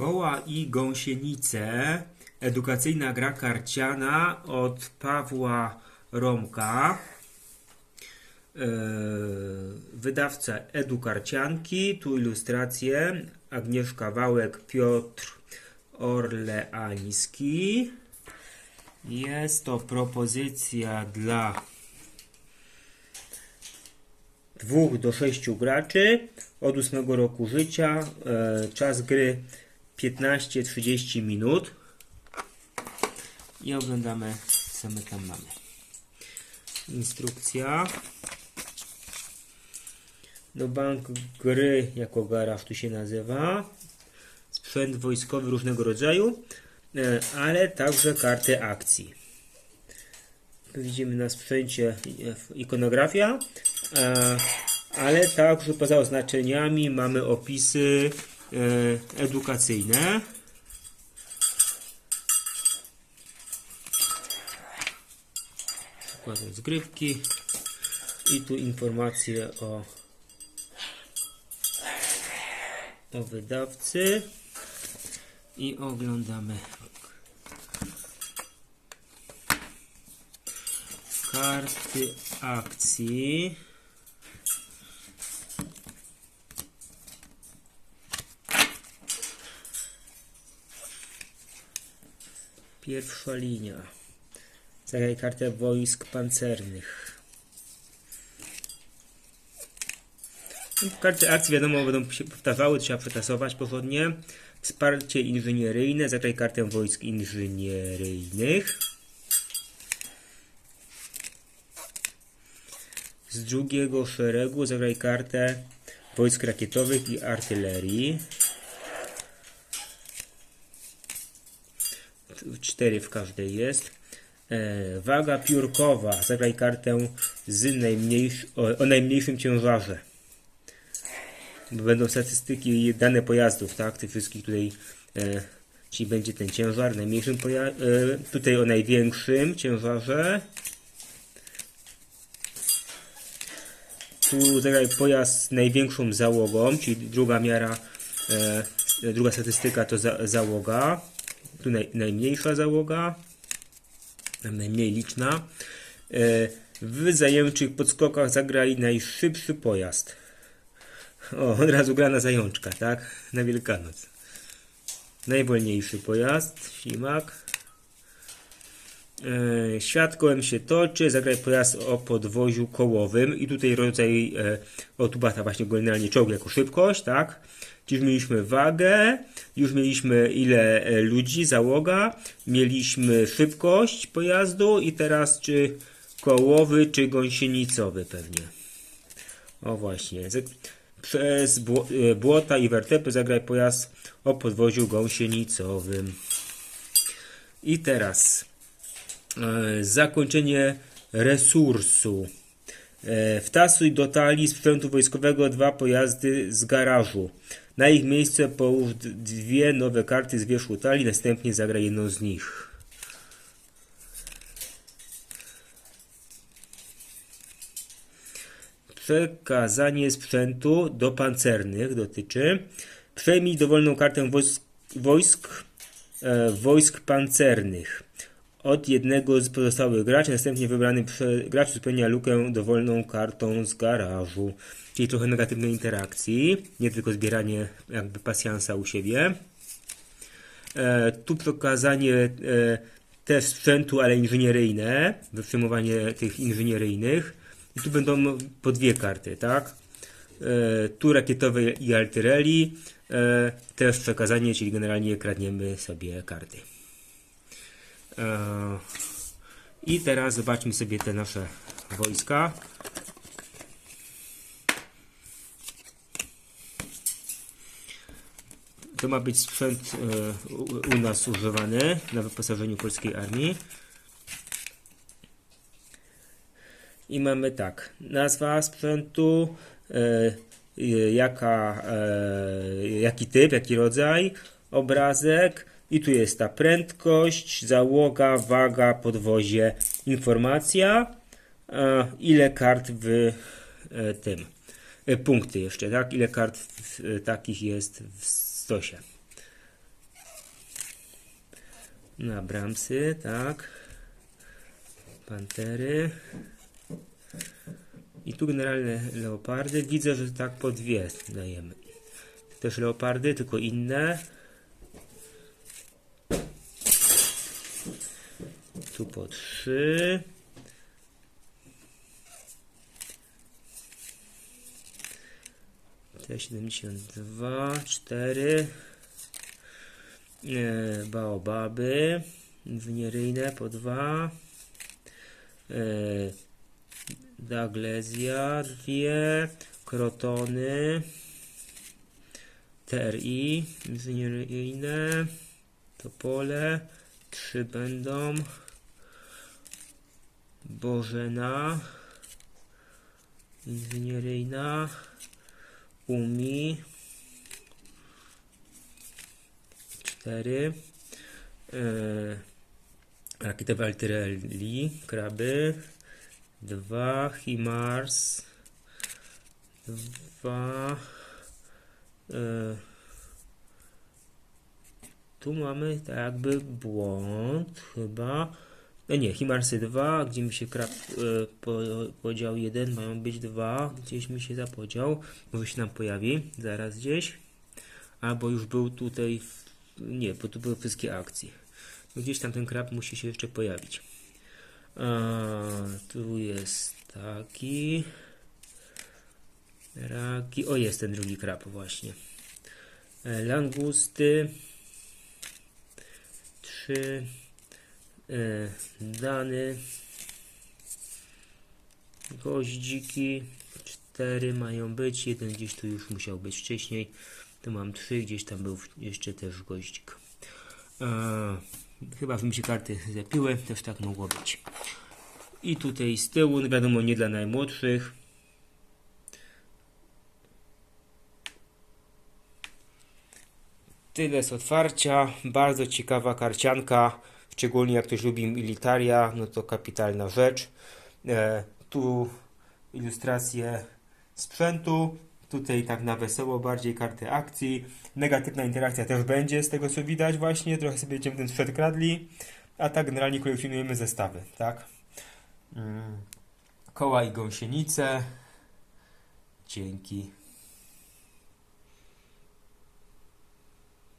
Koła i gąsienice. Edukacyjna gra karciana od Pawła Romka. Eee, Wydawca Edukarcianki. Tu ilustracje. Agnieszka Wałek, Piotr Orleański. Jest to propozycja dla dwóch do sześciu graczy od 8 roku życia. E, czas gry 15-30 minut. I oglądamy, co my tam mamy. Instrukcja. Do bank gry jako garaż tu się nazywa. Sprzęt wojskowy różnego rodzaju, e, ale także karty akcji. Widzimy na sprzęcie e, ikonografia, e, ale także poza oznaczeniami mamy opisy edukacyjne. Przykład rozgrywki i tu informacje o, o wydawcy i oglądamy karty akcji. Pierwsza linia. Zagraj kartę wojsk pancernych. Karty akcji wiadomo będą się powtarzały, trzeba przetasować porządnie. Wsparcie inżynieryjne, zagraj kartę wojsk inżynieryjnych. Z drugiego szeregu zagraj kartę wojsk rakietowych i artylerii. Cztery w każdej jest. E, waga piórkowa. Zagraj kartę z o, najmniejszym ciężarze. Bo będą statystyki, dane pojazdów, tak? Tych wszystkich tutaj. E, czyli będzie ten ciężar najmniejszym e, tutaj o największym ciężarze. Tu zagraj pojazd z największą załogą, czyli druga miara, e, druga statystyka to za, załoga. Tu naj, najmniejsza załoga, najmniej liczna. E, w zajęczych podskokach zagraj najszybszy pojazd. O, od razu gra na zajączka, tak? Na Wielkanoc. Najwolniejszy pojazd, ślimak. E, świat kołem się toczy, zagraj pojazd o podwoziu kołowym i tutaj rodzaj e, o tu bata właśnie generalnie czołg jako szybkość, tak? Już mieliśmy wagę, już mieliśmy ile e, ludzi, załoga, mieliśmy szybkość pojazdu i teraz czy kołowy, czy gąsienicowy pewnie. O właśnie. Przez bło- błota i wertepy zagraj pojazd o podwoziu gąsienicowym. I teraz zakończenie resursu. E, Wtasuj do talii sprzętu wojskowego dwa pojazdy z garażu. Na ich miejsce połóż dwie nowe karty z wierzchu talii, następnie zagraj jedną z nich. Przekazanie sprzętu do pancernych dotyczy. Przejmij dowolną kartę wojsk, wojsk, e, wojsk pancernych od jednego z pozostałych graczy. Następnie wybrany gracz uzupełnia lukę dowolną kartą z garażu. Czyli trochę negatywnej interakcji, nie tylko zbieranie jakby pasjansa u siebie. E, tu pokazanie e, też sprzętu, ale inżynieryjne, wyprzejmowanie tych inżynieryjnych. I tu będą po dwie karty, tak? E, tu rakietowe i artylerii. E, też przekazanie, czyli generalnie kradniemy sobie karty. E, I teraz zobaczmy sobie te nasze wojska. To ma być sprzęt e, u, nas używany na wyposażeniu polskiej armii. I mamy tak, nazwa sprzętu, e, jaka, jaki typ, jaki rodzaj, obrazek i tu jest ta prędkość, załoga, waga, podwozie, informacja, e, ile kart w e, tym, e, punkty jeszcze, tak, ile kart w, takich jest w stosie. Na Bramsy, tak. Pantery. I tu generalnie leopardy. Widzę, że tak po dwie dajemy. Też leopardy, tylko inne. Tu po trzy. T72, 4. E, baobaby. Wenieryjne po dwa. E, Daglezja dwie. Krotony. TRI. Wenieryjne. Topole. Trzy będą. Bożena. Inżynieryjna. Umi. Cztery. Yy, Rakietowe Altyrelli. Kraby. Dwa. Himars. Dwa. Yy, tu mamy tak jakby błąd chyba. No nie, Himarsy 2, gdzie mi się krab e, po, podział 1, mają być 2, gdzieś mi się zapodział, może się nam pojawi zaraz gdzieś. Albo już był tutaj, nie, bo tu były wszystkie akcje. No gdzieś tam ten krab musi się jeszcze pojawić. A, tu jest taki. Raki, o jest ten drugi krab właśnie. E, Langusty. 3 e, dany. Goździki 4 mają być jeden gdzieś tu już musiał być wcześniej. Tu mam 3 gdzieś tam był jeszcze też goździk. E, chyba mi się karty zapiły też tak mogło być. I tutaj z tyłu no wiadomo nie dla najmłodszych. Tyle z otwarcia. Bardzo ciekawa karcianka. Szczególnie jak ktoś lubi militaria, no to kapitalna rzecz. E, tu ilustracje sprzętu. Tutaj tak na wesoło bardziej karty akcji. Negatywna interakcja też będzie z tego co widać właśnie. Trochę sobie będziemy ten sprzęt kradli. A tak generalnie kolekcjonujemy zestawy, tak? Mm. Koła i gąsienice. Dzięki.